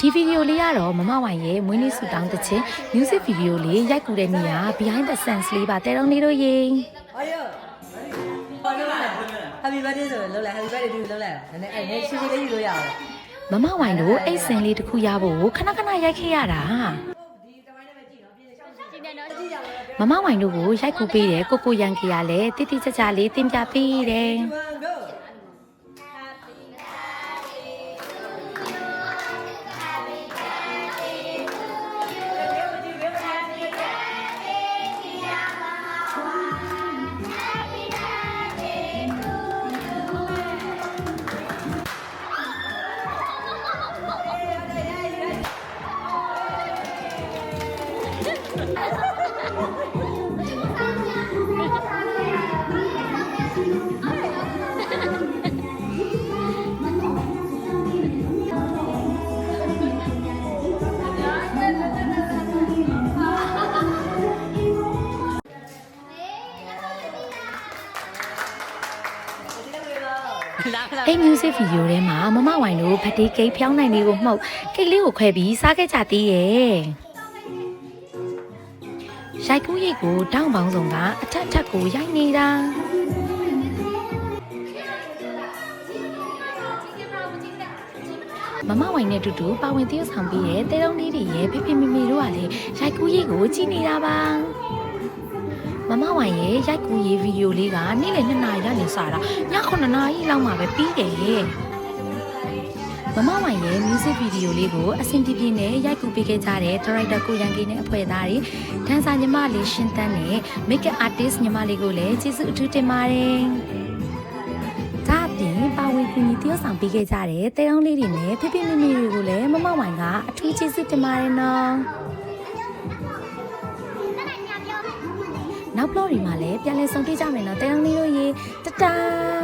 ဒီဗီဒီယိုလေးကတော့မမဝိုင်ရဲ့မွေးနေ့ဆူတောင်းတဲ့ချင်း music video လေးရိုက်ကူတဲ့နေရာ behind the scenes လေးပါတဲတော်လေးတို့ရေဟောယောဟောလုံးလိုက် happy birthday ဆိုလုံးလိုက် happy birthday ဒီလုံးလိုက်နည်းနည်းအဲ့နည်းရှင်းရှင်းလေးယူလို့ရအောင်မမဝိုင်တို့အိတ်စင်လေးတစ်ခုရဖို့ခဏခဏရိုက်ခဲ့ရတာမမဝိုင်တို့ကိုရိုက်ကူပေးတဲ့ကိုကိုရန်ကီကလည်းတိတိကျကျလေးတင်ပြပေးတယ် အဲ့ music video ထဲမှာမမဝိုင်တို့ဗတ်တီးကိတ်ဖြောင်းနိုင်လေးကိုမှုတ်ကိတ်လေးကိုခွဲပြီးစားခဲ့ကြသေးရဲ့ရိုက်ကူးရိတ်ကိုတောင်းပေါင်းဆုံးကအထက်ထက်ကိုရိုက်နေတာမမဝိုင်နဲ့တူတူပါဝင်သရုပ်ဆောင်ပြီးရဲ့တဲတုံးလေးတွေရဲ့ဖေဖေမေမေတို့ကလည်းရိုက်ကူးရိတ်ကိုကြည့်နေတာပါ မမဝိုင်ရဲ့ရိုက်ကူးရေးဗီဒီယိုလေးကနေ့လယ်2နာရီကနေစတာည9နာရီလောက်မှပဲပြီးတယ်မမဝိုင်ရဲ့ music video လေးကိုအဆင်ပြေပြေနဲ့ရိုက်ကူးပေးခဲ့ကြတဲ့ director ကိုရန်ကင်းနဲ့အဖွဲ့သားတွေဒန်ဆာညီမလေးရှင်းတန်းနဲ့ makeup artist ညီမလေးကိုလည်းကျေးဇူးအထူးတင်ပါတယ်ဒါအပြင်ပါဝင်ကူညီတယောက်ဆောင်ပေးခဲ့ကြတဲ့တဲတောင်းလေးတွေနဲ့ဖေဖေမေမေတွေကိုလည်းမမဝိုင်ကအထူးကျေးဇူးတင်ပါတယ်နော် နောက် blog တွေမှာလည်းပြန်လည်ဆုံတွေ့ကြမယ်နော်တဲအောင်လေးတို့ရေတတား